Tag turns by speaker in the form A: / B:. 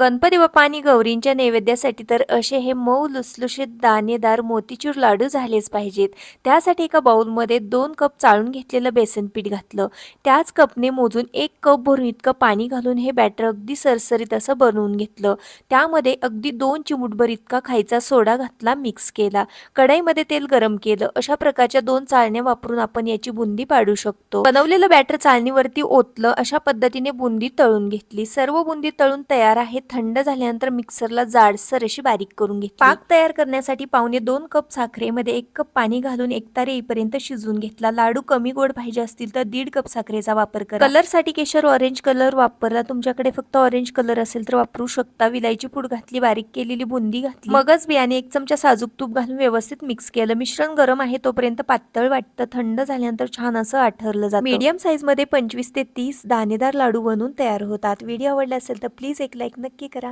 A: गणपती बाप्पा आणि गौरींच्या नैवेद्यासाठी तर असे हे मऊ लुसलुशीत दाणेदार मोतीचूर लाडू झालेच पाहिजेत. त्यासाठी एका बाउलमध्ये दोन कप चाळून घेतलेलं बेसन पीठ घातलं. त्याच कपने मोजून एक कप भरून इतकं पाणी घालून हे बॅटर अगदी सरसरीत असं बनवून घेतलं. त्यामध्ये अगदी दोन चिमूटभर इतका खायचा सोडा घातला मिक्स केला. कढईमध्ये तेल गरम केलं. अशा प्रकारच्या दोन चाळण्या वापरून आपण याची बुंदी पाडू शकतो. बनवलेलं बॅटर चाळणीवरती ओतलं. अशा पद्धतीने बुंदी तळून घेतली. सर्व बुंदी तळून तयार आहेत. थंड झाल्यानंतर मिक्सरला जाडसर अशी बारीक करून घेतली. पाक तयार करण्यासाठी पावणे दोन कप साखरेमध्ये एक कप पाणी घालून एकतार येईपर्यंत शिजवून घेतला. लाडू कमी गोड पाहिजे असतील तर दीड कप साखरेचा वापर करा. कलरसाठी केशर ऑरेंज कलर वापरला. तुमच्याकडे फक्त ऑरेंज कलर असेल तर वापरू शकता. विलायची पूड घातली बारीक केलेली बुंदी घातली. मगच बियाणे एक चमचा साजूक तूप घालून व्यवस्थित मिक्स केलं. मिश्रण गरम आहे तोपर्यंत पातळ वाटतं. थंड झाल्यानंतर छान असं आठरलं जातं. मीडियम साईजमध्ये पंचवीस ते तीस दाणेदार लाडू बनवून तयार होतात. व्हिडिओ आवडला असेल तर प्लीज एक लाईक नक्की करा